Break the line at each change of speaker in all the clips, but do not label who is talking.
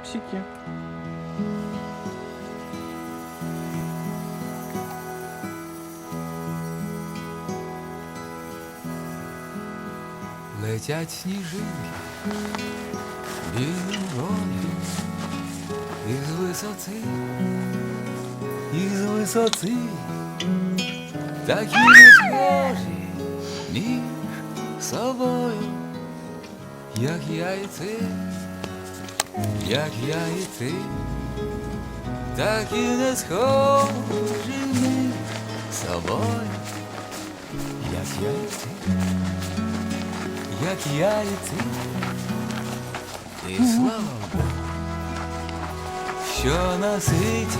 Пупсики.
Летять сніжинки ронем із висоти, із висоти, такі схожі між собою, як я як я і ти, такі не схожі між собою, як я і ти як я і ти, і слава Богу, що на світі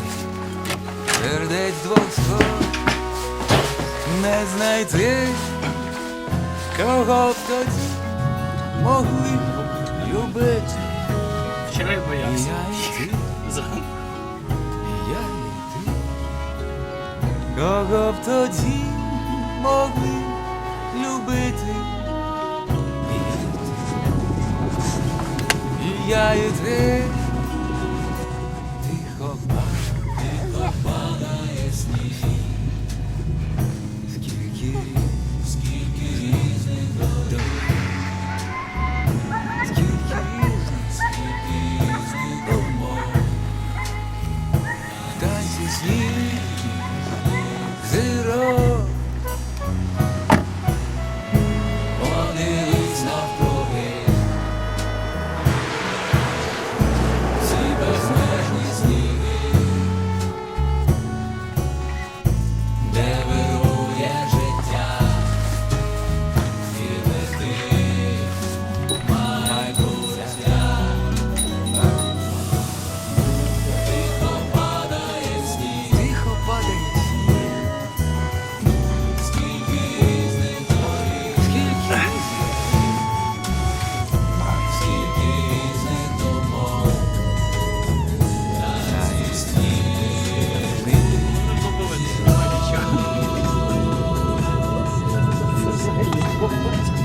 сердець двох не знайти, кого б тоді могли любити.
Вчора я боявся.
кого б тоді могли любити. І я і ти
Oh,